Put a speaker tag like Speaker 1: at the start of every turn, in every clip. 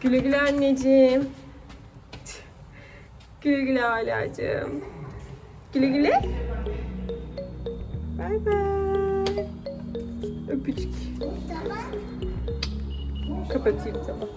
Speaker 1: Güle güle anneciğim. Güle güle Alacığım. Güle güle. Bay bay. Öpücük. Kapatayım tamam.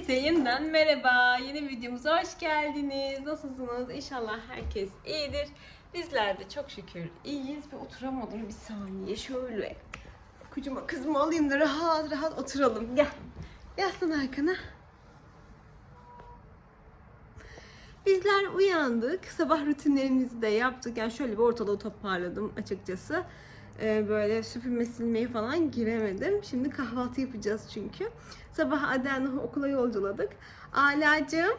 Speaker 1: Herkese yeniden merhaba. Yeni videomuza hoş geldiniz. Nasılsınız? İnşallah herkes iyidir. Bizler de çok şükür iyiyiz ve oturamadım bir saniye. Şöyle kucuma kızımı alayım da rahat rahat oturalım. Gel. Yaslan arkana. Bizler uyandık. Sabah rutinlerimizi de yaptık. Yani şöyle bir ortalığı toparladım açıkçası. Ee, böyle süpürme silmeye falan giremedim. Şimdi kahvaltı yapacağız çünkü. Sabah Aden'i okula yolculadık. Alacığım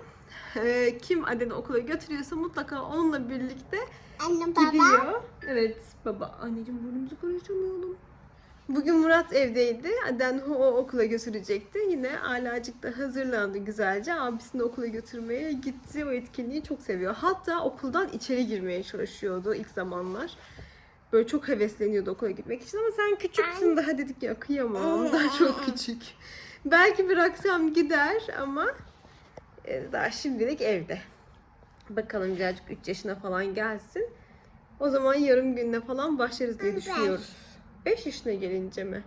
Speaker 1: e, kim Aden'i okula götürüyorsa mutlaka onunla birlikte
Speaker 2: Anne baba.
Speaker 1: gidiyor. Evet baba. Anneciğim burnumuzu karıştırmayalım. Bugün Murat evdeydi. Aden o okula götürecekti. Yine Alacık da hazırlandı güzelce. Abisini okula götürmeye gitti. O etkinliği çok seviyor. Hatta okuldan içeri girmeye çalışıyordu ilk zamanlar. Böyle çok hevesleniyordu okula gitmek için ama sen küçüksün daha dedik ya kıyamam. Daha çok küçük. Belki bıraksam gider ama e, daha şimdilik evde. Bakalım birazcık 3 yaşına falan gelsin. O zaman yarım günde falan başlarız diye düşünüyoruz. 5 yaşına gelince mi?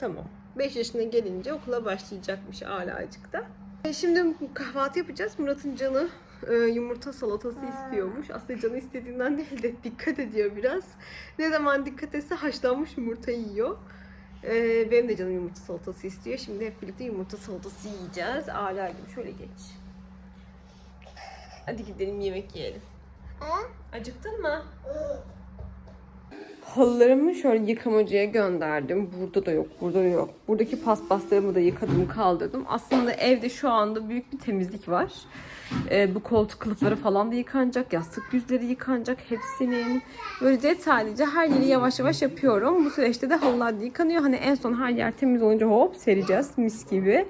Speaker 1: Tamam. 5 yaşına gelince okula başlayacakmış Alacık'ta. E, Şimdi kahvaltı yapacağız. Murat'ın canı e, yumurta salatası istiyormuş. Aslında canı istediğinden değil de dikkat ediyor biraz. Ne zaman dikkat etse haşlanmış yumurta yiyor. E, benim de canım yumurta salatası istiyor. Şimdi hep birlikte yumurta salatası yiyeceğiz. Ala'cığım şöyle geç. Hadi gidelim yemek yiyelim. Acıktın mı? Halılarımı şöyle yıkamacıya gönderdim. Burada da yok, burada da yok. Buradaki paspaslarımı da yıkadım, kaldırdım. Aslında evde şu anda büyük bir temizlik var. Ee, bu koltuk kılıfları falan da yıkanacak, yastık yüzleri yıkanacak hepsinin. Böyle detaylıca her yeri yavaş yavaş yapıyorum. Bu süreçte de halılar da yıkanıyor. Hani en son her yer temiz olunca hop sereceğiz mis gibi.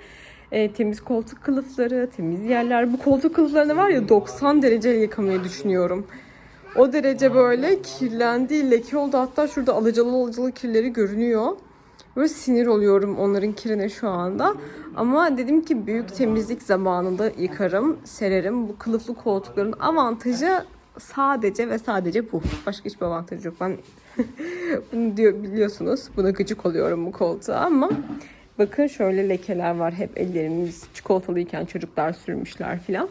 Speaker 1: Ee, temiz koltuk kılıfları, temiz yerler. Bu koltuk kılıflarını var ya 90 derece yıkamayı düşünüyorum. O derece böyle kirlendi, leke oldu. Hatta şurada alacalı alacalı kirleri görünüyor. Böyle sinir oluyorum onların kirine şu anda. Ama dedim ki büyük temizlik zamanında yıkarım, sererim. Bu kılıflı koltukların avantajı sadece ve sadece bu. Başka hiçbir avantajı yok. Ben bunu diyor biliyorsunuz. Buna gıcık oluyorum bu koltuğa ama bakın şöyle lekeler var. Hep ellerimiz çikolatalıyken çocuklar sürmüşler filan.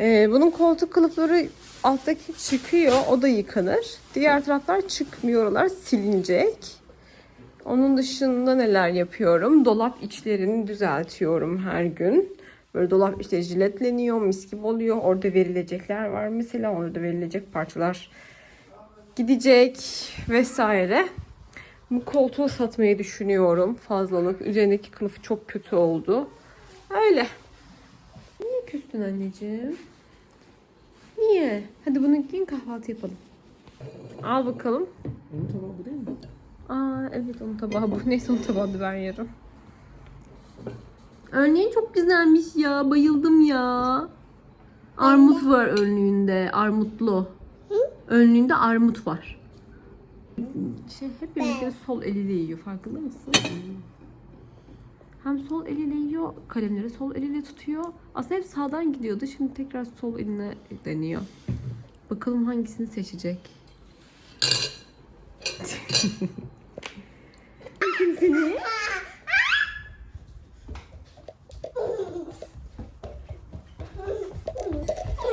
Speaker 1: Ee, bunun koltuk kılıfları alttaki çıkıyor. O da yıkanır. Diğer taraflar çıkmıyor. Oralar silinecek. Onun dışında neler yapıyorum? Dolap içlerini düzeltiyorum her gün. Böyle dolap işte jiletleniyor, mis gibi oluyor. Orada verilecekler var mesela. Orada verilecek parçalar gidecek vesaire. Bu koltuğu satmayı düşünüyorum fazlalık. Üzerindeki kılıfı çok kötü oldu. Öyle. Niye küstün anneciğim? Niye? Hadi bunu giyin kahvaltı yapalım. Al bakalım.
Speaker 3: Onun tabağı bu değil mi?
Speaker 1: Aa evet onun tabağı bu. Neyse onun tabağını ben yerim. Örneğin çok güzelmiş ya. Bayıldım ya. Armut var önlüğünde. Armutlu. Önlüğünde armut var. şey hep birlikte sol eliyle yiyor farkında mısın? Hem sol eliyle yiyor, kalemleri sol eliyle tutuyor. Aslında hep sağdan gidiyordu. Şimdi tekrar sol eline deniyor. Bakalım hangisini seçecek. Seni?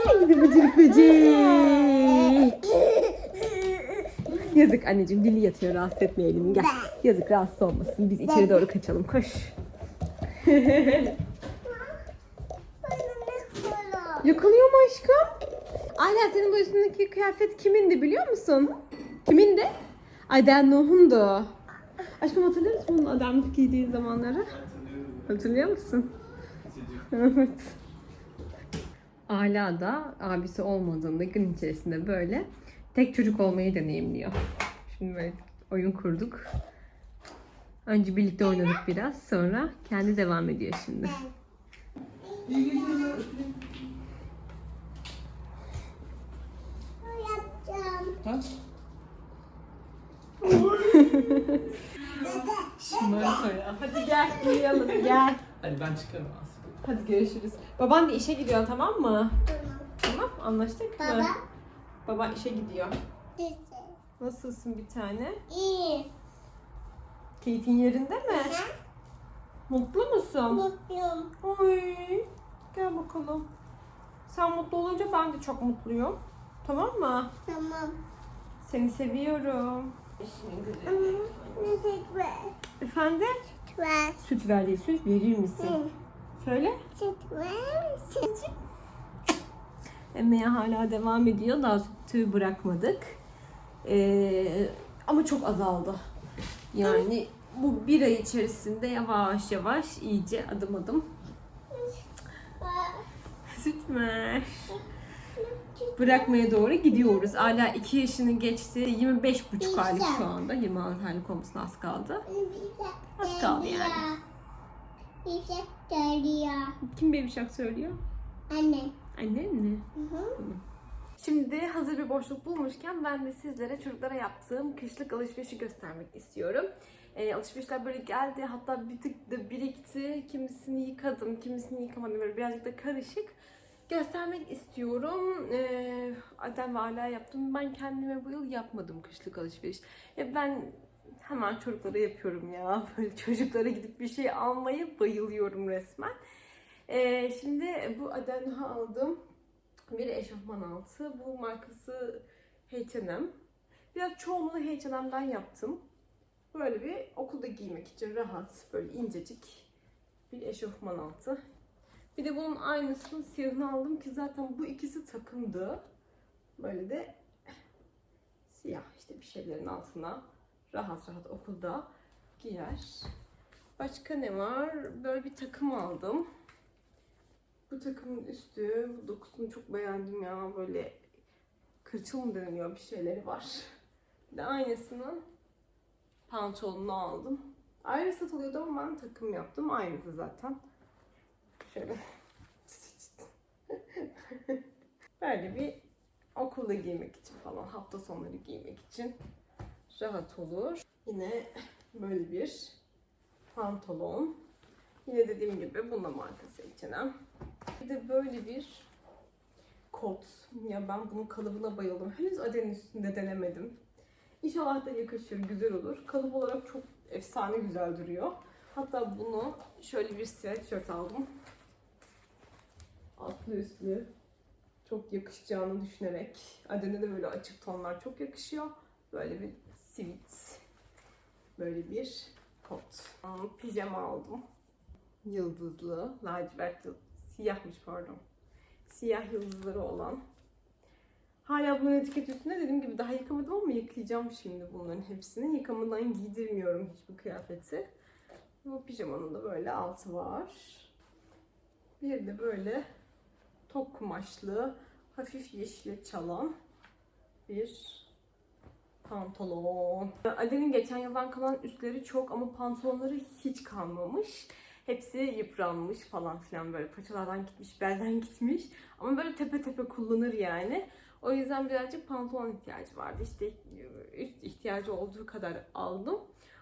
Speaker 1: Haydi bıcırık böcek. Yazık anneciğim dili yatıyor rahatsız etmeyelim gel. Yazık rahatsız olmasın biz içeri doğru kaçalım koş. Yakalıyor mu aşkım? Ayla senin bu üstündeki kıyafet kimindi biliyor musun? Kimindi? Aden Nuh'undu. Aşkım hatırlıyor musun bunun adamlık giydiği zamanları? Hatırlıyor musun? evet. Ala da abisi olmadığında gün içerisinde böyle tek çocuk olmayı deneyimliyor. Şimdi böyle oyun kurduk. Önce birlikte oynadık biraz sonra kendi devam ediyor şimdi.
Speaker 3: Ha? Şımarık ya.
Speaker 1: Hadi gel uyuyalım gel.
Speaker 3: Hadi ben çıkarım aslında.
Speaker 1: Hadi görüşürüz. Baban da işe gidiyor tamam mı? Tamam anlaştık mı?
Speaker 2: Baba.
Speaker 1: Baba işe gidiyor. Nasılsın bir tane?
Speaker 2: İyi.
Speaker 1: Keyfin yerinde mi? Mutlu musun?
Speaker 2: Mutluyum.
Speaker 1: Oy. Gel bakalım. Sen mutlu olunca ben de çok mutluyum. Tamam mı?
Speaker 2: Tamam.
Speaker 1: Seni seviyorum.
Speaker 2: Ne tekrar?
Speaker 1: Efendim?
Speaker 2: Tekrar.
Speaker 1: Süt ver diye süt verir misin? Söyle.
Speaker 2: Tekrar. Tekrar.
Speaker 1: Emmeye hala devam ediyor. Daha sütü bırakmadık. Ee, ama çok azaldı. Yani bu bir ay içerisinde yavaş yavaş iyice adım adım süt ver. Bırakmaya doğru gidiyoruz. Hala 2 yaşını geçti. 25 buçuk aylık şu anda. 26 aylık olmasına az kaldı. Az kaldı yani.
Speaker 2: Şey söylüyor.
Speaker 1: Kim shark söylüyor?
Speaker 2: Anne.
Speaker 1: Annen mi?
Speaker 2: Hı hı.
Speaker 1: Şimdi hazır bir boşluk bulmuşken ben de sizlere çocuklara yaptığım kışlık alışverişi göstermek istiyorum. Ee, alışverişler böyle geldi hatta bir tık da birikti. Kimisini yıkadım, kimisini yıkamadım. Böyle birazcık da karışık. Göstermek istiyorum. Ee, Adem ve Ala yaptım. Ben kendime bu yıl yapmadım kışlık alışveriş. Ya ben hemen çocuklara yapıyorum ya. Böyle çocuklara gidip bir şey almayı bayılıyorum resmen. Ee, şimdi bu Adem'e aldım. Bir eşofman altı. Bu markası H&M. Biraz çoğunluğu H&M'den yaptım. Böyle bir okulda giymek için rahat, böyle incecik bir eşofman altı. Bir de bunun aynısını siyahını aldım ki zaten bu ikisi takımdı. Böyle de siyah işte bir şeylerin altına rahat rahat okulda giyer. Başka ne var? Böyle bir takım aldım. Bu takımın üstü, bu dokusunu çok beğendim ya. Böyle kırçıl mı deniliyor bir şeyleri var. Bir de aynısının pantolonunu aldım. Ayrı satılıyordu ama ben takım yaptım. Aynısı zaten. Şöyle. Böyle bir okulda giymek için falan, hafta sonları giymek için rahat olur. Yine böyle bir pantolon. Yine dediğim gibi bunda markası H&M. Bir de böyle bir kot. Ya ben bunun kalıbına bayıldım. Henüz Aden'in üstünde denemedim. İnşallah da yakışır, güzel olur. Kalıp olarak çok efsane güzel duruyor. Hatta bunu şöyle bir sweatshirt aldım. Altlı üstlü. Çok yakışacağını düşünerek. Aden'e de böyle açık tonlar çok yakışıyor. Böyle bir sivit. Böyle bir kot. Hmm, Pijama aldım. Yıldızlı, lacivert siyahmış pardon. Siyah yıldızları olan. Hala bunun etiket üstünde dediğim gibi daha yıkamadım ama yıkayacağım şimdi bunların hepsini. Yıkamadan giydirmiyorum hiçbir kıyafeti. Bu pijamanın da böyle altı var. Bir de böyle tok kumaşlı, hafif yeşile çalan bir pantolon. Ali'nin geçen yıldan kalan üstleri çok ama pantolonları hiç kalmamış. Hepsi yıpranmış falan filan böyle paçalardan gitmiş, belden gitmiş. Ama böyle tepe tepe kullanır yani. O yüzden birazcık pantolon ihtiyacı vardı. İşte üst ihtiyacı olduğu kadar aldım.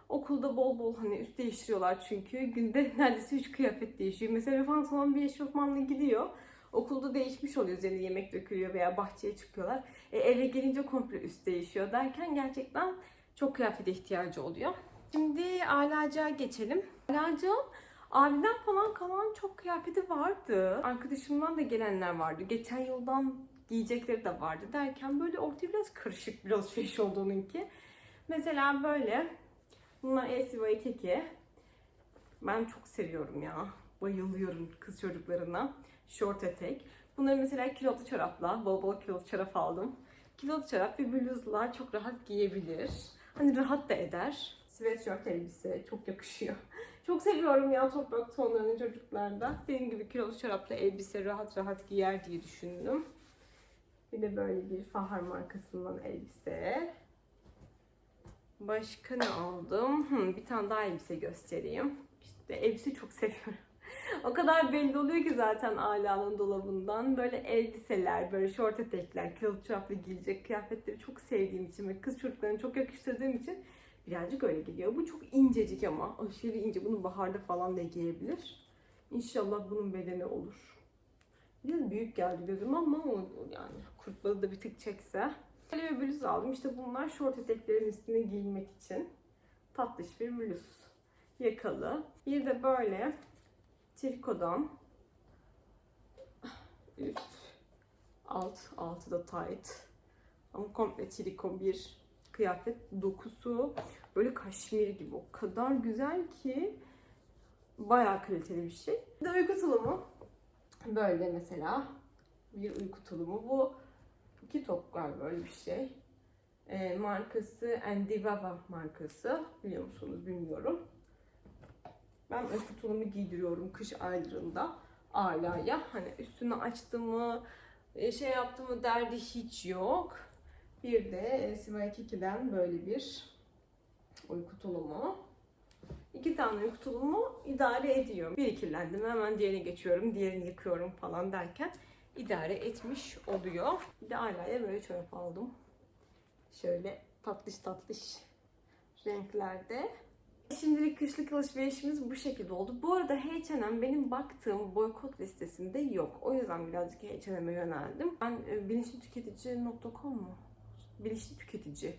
Speaker 1: Okulda bol bol hani üst değiştiriyorlar çünkü. Günde neredeyse 3 kıyafet değişiyor. Mesela pantolon bir eşofmanla gidiyor. Okulda değişmiş oluyor. Üzerine yemek dökülüyor veya bahçeye çıkıyorlar. E, eve gelince komple üst değişiyor derken gerçekten çok kıyafete ihtiyacı oluyor. Şimdi Alaca'ya geçelim. Alaca abimden falan kalan çok kıyafeti vardı. Arkadaşımdan da gelenler vardı. Geçen yıldan giyecekleri de vardı derken böyle ortaya biraz karışık bir alışveriş oldu onunki. Mesela böyle. Bunlar LCY teki. Ben çok seviyorum ya. Bayılıyorum kız çocuklarına. Short etek. Bunları mesela kilotlu çorapla, bol bol kilotlu çorap aldım. Kilotlu çorap ve bluzla çok rahat giyebilir. Hani rahat da eder. Sweatshirt elbise çok yakışıyor. Çok seviyorum ya toprak tonlarını çocuklarda. Benim gibi kilotlu çorapla elbise rahat rahat giyer diye düşündüm. Bir de böyle bir Fahar markasından elbise. Başka ne aldım? Hmm, bir tane daha elbise göstereyim. İşte elbise çok seviyorum. o kadar belli oluyor ki zaten Ala'nın dolabından. Böyle elbiseler, böyle şort etekler, kilolu çoraplı giyilecek kıyafetleri çok sevdiğim için ve kız çocuklarını çok yakıştırdığım için birazcık öyle geliyor. Bu çok incecik ama aşırı ince. Bunu baharda falan da giyebilir. İnşallah bunun bedeni olur. Biraz büyük geldi gözüme ama o yani kurtladı da bir tık çekse. Böyle bir bluz aldım. İşte bunlar şort eteklerin üstüne giymek için. Tatlış bir bluz. Yakalı. Bir de böyle trikodan üst alt altı da tight ama komple triko bir kıyafet dokusu böyle kaşmir gibi o kadar güzel ki bayağı kaliteli bir şey. Bir de uyku tulumu böyle mesela bir uyku tulumu bu iki top galiba öyle bir şey. Ee, markası Endivava markası biliyor musunuz bilmiyorum. Ben uyku tulumu giydiriyorum kış aylarında Ala'ya. Hani üstünü açtığımı e, şey yaptığımı derdi hiç yok. Bir de e, Sivay Kiki'den böyle bir uyku tulumu. İki tane uyku tulumu idare ediyor. Biri kirlendim hemen diğerine geçiyorum, diğerini yıkıyorum falan derken idare etmiş oluyor. Bir de Ala'ya böyle çorap aldım. Şöyle tatlış tatlış renklerde. Şimdilik kışlık alışverişimiz bu şekilde oldu. Bu arada H&M benim baktığım boykot listesinde yok. O yüzden birazcık H&M'e yöneldim. Ben e, bilinçlitüketici.com mu? Bilinçli tüketici.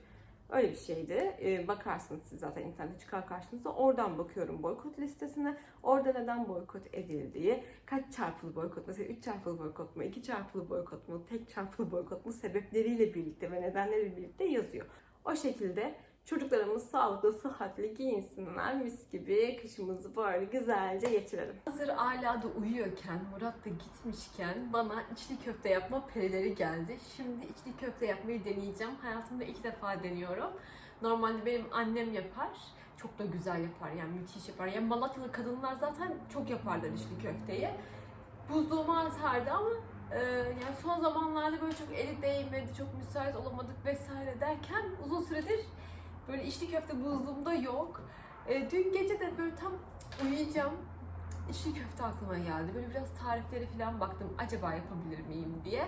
Speaker 1: Öyle bir şeydi. E, bakarsınız siz zaten internette çıkar karşınıza. Oradan bakıyorum boykot listesine. Orada neden boykot edildiği, kaç çarpılı boykot, mesela 3 çarpılı boykot mu, 2 çarpılı boykot mu, tek çarpılı boykot mu sebepleriyle birlikte ve nedenleriyle birlikte yazıyor. O şekilde Çocuklarımız sağlıklı, sıhhatli giyinsinler. Mis gibi kışımızı böyle güzelce geçirelim. Hazır Ala da uyuyorken, Murat da gitmişken bana içli köfte yapma perileri geldi. Şimdi içli köfte yapmayı deneyeceğim. Hayatımda ilk defa deniyorum. Normalde benim annem yapar. Çok da güzel yapar yani müthiş yapar. Yani Malatyalı kadınlar zaten çok yaparlar içli köfteyi. Buzluğuma atardı ama e, yani son zamanlarda böyle çok eli değmedi, çok müsait olamadık vesaire derken uzun süredir Böyle içli köfte buzluğumda yok. E, dün gece de böyle tam uyuyacağım. İçli köfte aklıma geldi. Böyle biraz tariflere falan baktım. Acaba yapabilir miyim diye.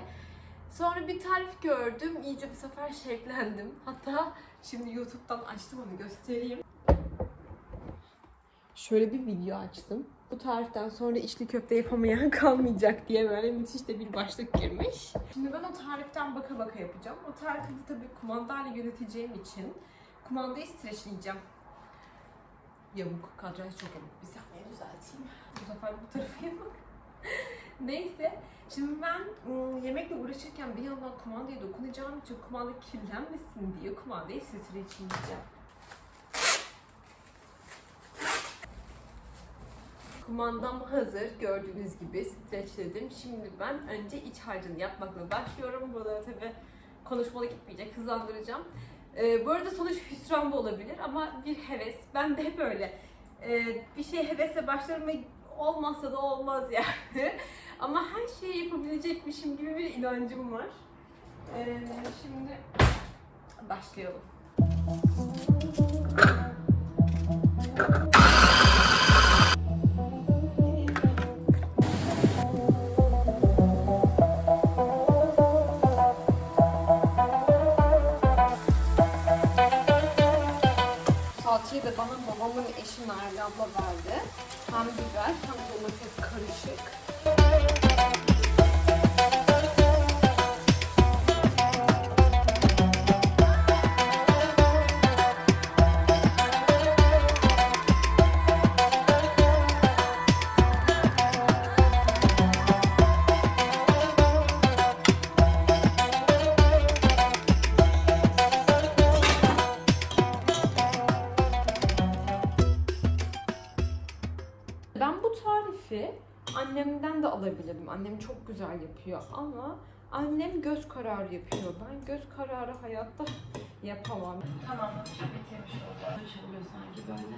Speaker 1: Sonra bir tarif gördüm. İyice bu sefer şevklendim. Hatta şimdi YouTube'dan açtım onu göstereyim. Şöyle bir video açtım. Bu tariften sonra içli köfte yapamayan kalmayacak diye böyle müthiş de bir başlık girmiş. Şimdi ben o tariften baka baka yapacağım. O tarifi tabii kumandayla yöneteceğim için kumandayı streçleyeceğim. Yamuk, kadraj çok yamuk. Bir saniye düzelteyim. Bu sefer bu tarafa yamuk. Neyse. Şimdi ben ım, yemekle uğraşırken bir yandan kumandaya dokunacağım için kumanda kirlenmesin diye kumandayı streçleyeceğim. Kumandam hazır. Gördüğünüz gibi streçledim. Şimdi ben önce iç harcını yapmakla başlıyorum. Burada tabii konuşmalı gitmeyecek. Hızlandıracağım. Ee, bu arada sonuç hüsran da olabilir ama bir heves. Ben de hep öyle. Ee, bir şey hevesle başlarım ve olmazsa da olmaz yani. ama her şeyi yapabilecekmişim gibi bir inancım var. Ee, şimdi başlayalım. Eşi Merve abla verdi. Hem biber hem domates karışık. Yapıyor ama annem göz kararı yapıyor. Ben göz kararı hayatta yapamam. Tamam, bitirmiş oldu. Çalıyor sanki böyle.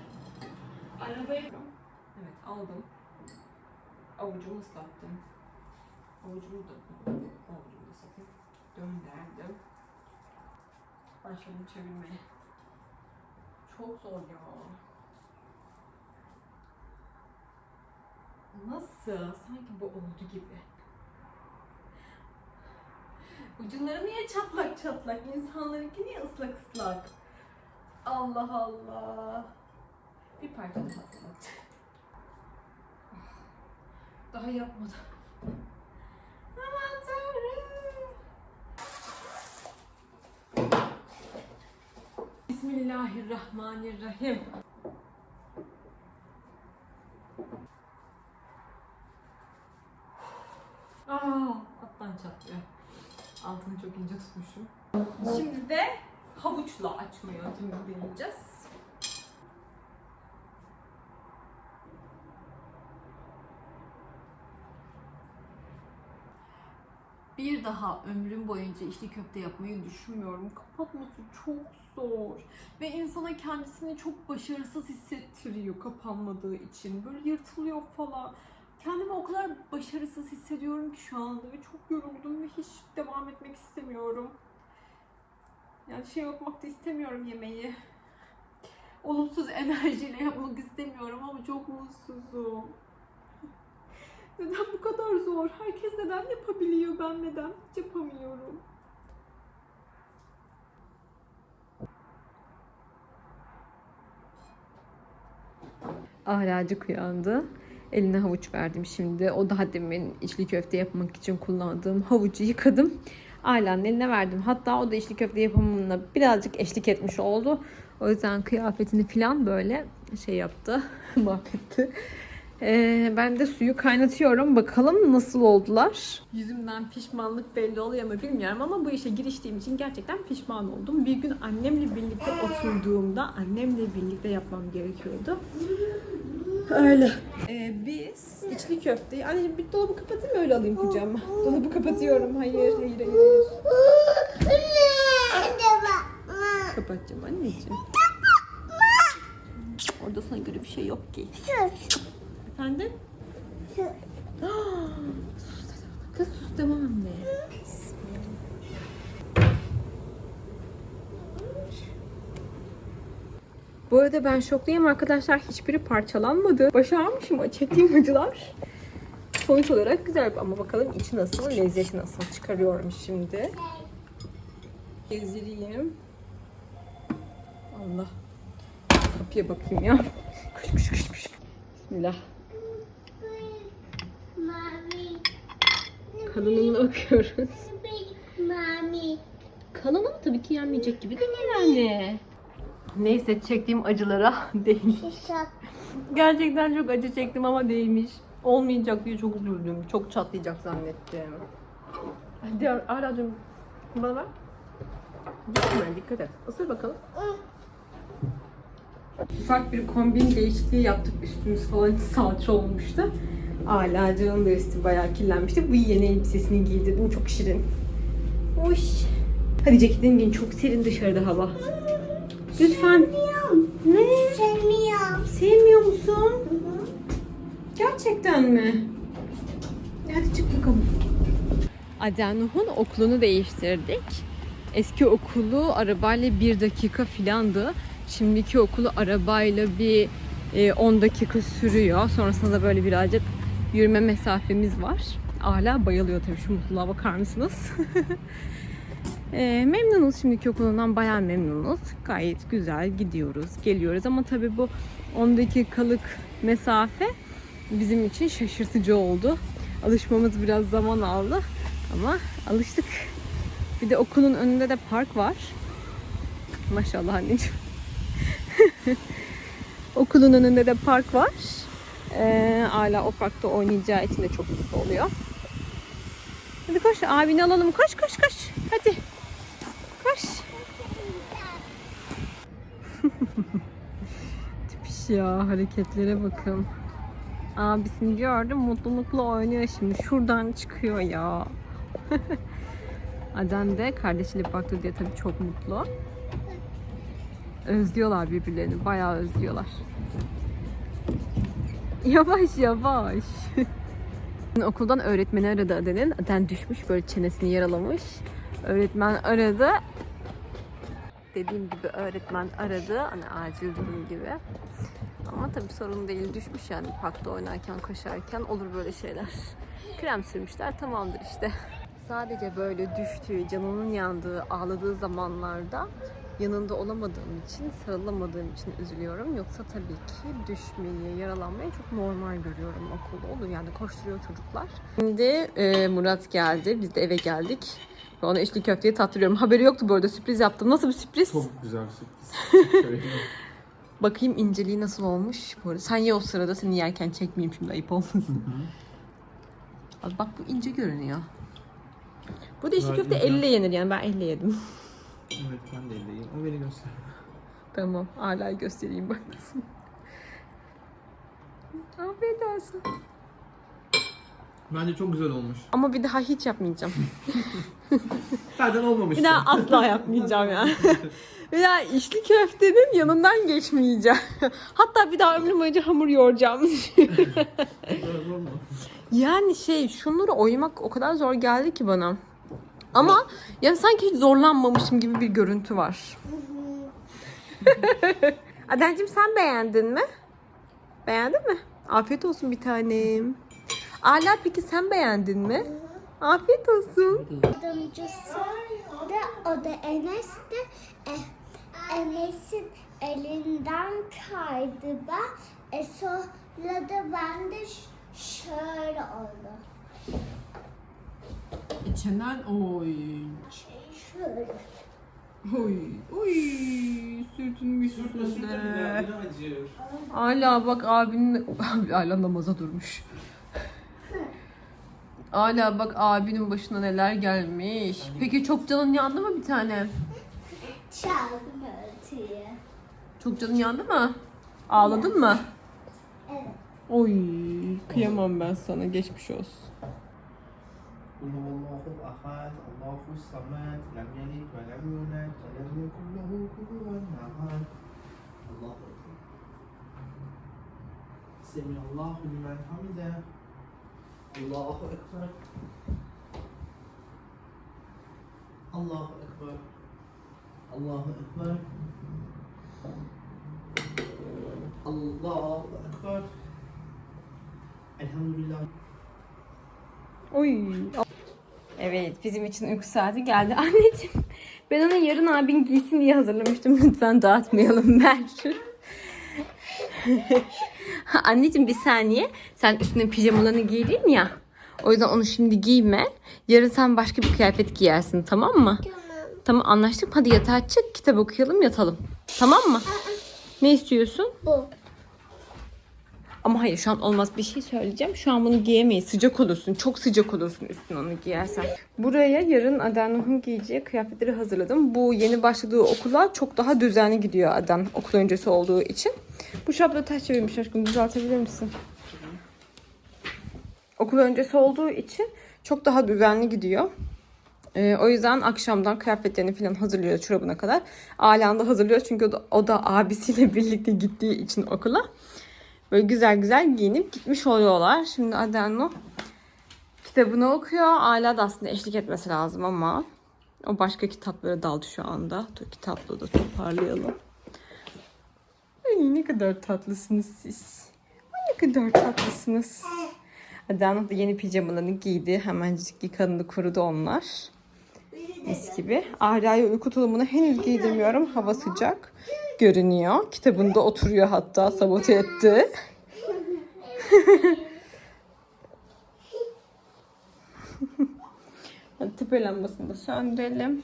Speaker 1: Arabayı... Evet, aldım. Avucumu ıslattım. Avucumu da avucumu da ıslattım. Döndürdüm. Başladım çevirmeye. Çok zor ya. Nasıl? Sanki bu oldu gibi. Ucunları niye çatlak çatlak? İnsanlarınki niye ıslak ıslak? Allah Allah. Bir parça daha ıslak. Daha yapmadım. Aman tanrım. Bismillahirrahmanirrahim. Altını çok ince tutmuşum. Şimdi de havuçla açma yöntemini deneyeceğiz. Bir daha ömrüm boyunca içli köfte yapmayı düşünmüyorum. Kapatması çok zor. Ve insana kendisini çok başarısız hissettiriyor kapanmadığı için. Böyle yırtılıyor falan. Kendimi o kadar başarısız hissediyorum ki şu anda ve çok yoruldum ve hiç devam etmek istemiyorum. Yani şey yapmak da istemiyorum yemeği. Olumsuz enerjiyle yapmak istemiyorum ama çok mutsuzum. Neden bu kadar zor? Herkes neden yapabiliyor? Ben neden hiç yapamıyorum? Ahlacık uyandı. Eline havuç verdim şimdi. O daha demin içli köfte yapmak için kullandığım havucu yıkadım. Aila'nın eline verdim. Hatta o da içli köfte yapımına birazcık eşlik etmiş oldu. O yüzden kıyafetini falan böyle şey yaptı. mahvetti. Ee, ben de suyu kaynatıyorum. Bakalım nasıl oldular. Yüzümden pişmanlık belli oluyor mu bilmiyorum ama bu işe giriştiğim için gerçekten pişman oldum. Bir gün annemle birlikte oturduğumda annemle birlikte yapmam gerekiyordu. Öyle. Ee, biz içli köfteyi... Anneciğim bir dolabı kapatayım mı öyle alayım kucağıma? Dolabı kapatıyorum. Hayır, hayır, hayır. hayır. Kapatacağım anneciğim. Orada sana göre bir şey yok ki. Efendim? sus. Kız sus demem anne. Bu arada ben şokluyum arkadaşlar. Hiçbiri parçalanmadı. Başarmışım. Çektiğim acılar. Sonuç olarak güzel ama bakalım içi nasıl, lezzeti nasıl çıkarıyorum şimdi. Gezdireyim. Allah. Kapıya bakayım ya. Koş koş koş koş. Bismillah.
Speaker 2: Mami,
Speaker 1: Kalınlığına bakıyoruz.
Speaker 2: mami.
Speaker 1: Kalın ama tabii ki yenmeyecek gibi değil yani. Neyse çektiğim acılara değil.
Speaker 2: Şişak.
Speaker 1: Gerçekten çok acı çektim ama değmiş. Olmayacak diye çok üzüldüm. Çok çatlayacak zannettim. Hadi Aracığım bana ver. Gitme dikkat et. Isır bakalım. Ufak bir kombin değişikliği yaptık. Üstümüz falan salça olmuştu. Alacığın da üstü bayağı kirlenmişti. Bu yeni elbisesini giydirdim. Çok şirin. Oy. Hadi ceketini giyin. Çok serin dışarıda hava. Lütfen. Ne?
Speaker 2: Sevmiyorum.
Speaker 1: Sevmiyor musun? Gerçekten mi? Hadi çık bakalım. Adenuh'un okulunu değiştirdik. Eski okulu arabayla bir dakika filandı. Şimdiki okulu arabayla bir e, 10 dakika sürüyor. Sonrasında da böyle birazcık yürüme mesafemiz var. Hala bayılıyor tabii şu mutluluğa bakar mısınız? Ee, memnunuz şimdiki okulundan bayağı memnunuz. Gayet güzel gidiyoruz, geliyoruz ama tabii bu 10 dakikalık mesafe bizim için şaşırtıcı oldu. Alışmamız biraz zaman aldı ama alıştık. Bir de okulun önünde de park var. Maşallah anneciğim. Okulun önünde de park var. Ee, hala o parkta oynayacağı için de çok mutlu oluyor. Hadi koş abini alalım. Koş koş koş. Hadi. Koş. Tipiş ya hareketlere bakın. Abisini gördüm mutlulukla oynuyor şimdi. Şuradan çıkıyor ya. Adem de kardeşiyle baktı diye tabii çok mutlu. Özlüyorlar birbirlerini. Bayağı özlüyorlar. Yavaş yavaş. Okuldan öğretmeni aradı Aden'in. Aden düşmüş böyle çenesini yaralamış. Öğretmen aradı. Dediğim gibi öğretmen aradı. Hani acil durum gibi. Ama tabii sorun değil düşmüş yani parkta oynarken koşarken olur böyle şeyler. Krem sürmüşler tamamdır işte. Sadece böyle düştüğü, canının yandığı, ağladığı zamanlarda yanında olamadığım için, sarılamadığım için üzülüyorum. Yoksa tabii ki düşmeyi, yaralanmayı çok normal görüyorum okulda. Olur yani koşturuyor çocuklar. Şimdi e, Murat geldi. Biz de eve geldik. Ve ona içli köfteyi tattırıyorum. Haberi yoktu bu arada. Sürpriz yaptım. Nasıl bir sürpriz?
Speaker 3: Çok güzel sürpriz.
Speaker 1: Bakayım inceliği nasıl olmuş. Bu arada sen ye o sırada seni yerken çekmeyeyim şimdi ayıp olmasın. Az bak bu ince görünüyor. Bu da içli köfte
Speaker 3: ince.
Speaker 1: elle yenir yani ben elle yedim.
Speaker 3: evet ben de elleyim. O beni göster.
Speaker 1: tamam hala göstereyim bak nasıl. Afiyet olsun.
Speaker 3: Bence çok güzel olmuş.
Speaker 1: Ama bir daha hiç yapmayacağım.
Speaker 3: Zaten olmamış.
Speaker 1: Bir daha asla yapmayacağım yani. bir daha içli köftenin yanından geçmeyeceğim. Hatta bir daha ömrüm boyunca hamur yoğuracağım. Yani şey şunları oymak o kadar zor geldi ki bana. Ama yani sanki hiç zorlanmamışım gibi bir görüntü var. Adencim sen beğendin mi? Beğendin mi? Afiyet olsun bir tanem. Ala peki sen beğendin mi? Afiyet olsun.
Speaker 2: Yardımcısı da o da Enes de e, Enes'in elinden kaydı ben. E sonra da ben de şöyle oldu.
Speaker 1: Çenen oy.
Speaker 2: Şöyle.
Speaker 1: Oy. Oy. Sürtünmüş
Speaker 3: acır.
Speaker 1: Hala bak abinin... Abi hala namaza durmuş. Hala bak abinin başına neler gelmiş. Peki çok canın yandı mı bir tane?
Speaker 2: Çaldım örtüyü.
Speaker 1: Çok canın yandı mı? Ağladın mı?
Speaker 2: Evet.
Speaker 1: Oy kıyamam ben sana geçmiş olsun.
Speaker 3: قل هو الله أحد الله الصمد لم يلد ولم يولد ولم يكن له كفوا أحد الله أكبر سمع الله لمن حمده Allahu Ekber. Allahu Ekber. Allahu Ekber. Allahu Ekber. Elhamdülillah.
Speaker 1: Oy. Evet bizim için uyku saati geldi. Anneciğim ben ona yarın abin giysin diye hazırlamıştım. Lütfen dağıtmayalım Mert'ü. Anneciğim bir saniye. Sen üstüne pijamalarını giydin ya. O yüzden onu şimdi giyme. Yarın sen başka bir kıyafet giyersin tamam mı?
Speaker 2: Tamam.
Speaker 1: Tamam anlaştık. Hadi yatağa çık. Kitap okuyalım yatalım. Tamam mı? Ne istiyorsun?
Speaker 2: Bu.
Speaker 1: Ama hayır şu an olmaz bir şey söyleyeceğim. Şu an bunu giyemeyiz. Sıcak olursun. Çok sıcak olursun üstüne onu giyersen. Buraya yarın Aden'in giyeceği kıyafetleri hazırladım. Bu yeni başladığı okula çok daha düzenli gidiyor Aden. Okul öncesi olduğu için. Bu şapla ters çevirmiş aşkım. Düzeltebilir misin? Okul öncesi olduğu için çok daha düzenli gidiyor. Ee, o yüzden akşamdan kıyafetlerini falan hazırlıyoruz çorabına kadar. Alan da hazırlıyoruz çünkü o da, o da abisiyle birlikte gittiği için okula. Böyle güzel güzel giyinip gitmiş oluyorlar. Şimdi Adenlo kitabını okuyor. Ala da aslında eşlik etmesi lazım ama o başka kitaplara daldı şu anda. Dur kitapları da toparlayalım. Ay, ne kadar tatlısınız siz. Ay, ne kadar tatlısınız. Adenlo da yeni pijamalarını giydi. Hemencik yıkandı kurudu onlar. Mis gibi. Arya'ya uyku tulumunu henüz giydirmiyorum. Hava sıcak görünüyor. Kitabında oturuyor hatta sabote etti. Hadi tepe lambasını da söndürelim.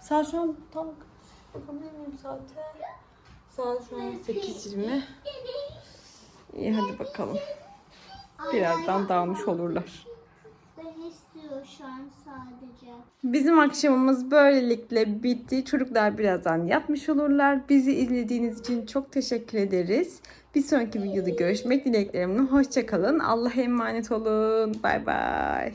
Speaker 1: Saat şu an tam miyim saate? Saat şu an 8.20. İyi hadi bakalım. Birazdan dağılmış olurlar.
Speaker 2: İstiyor şu an sadece.
Speaker 1: Bizim akşamımız böylelikle bitti. Çocuklar birazdan yatmış olurlar. Bizi izlediğiniz için çok teşekkür ederiz. Bir sonraki videoda görüşmek dileklerimle. Hoşçakalın. Allah'a emanet olun. Bay bay.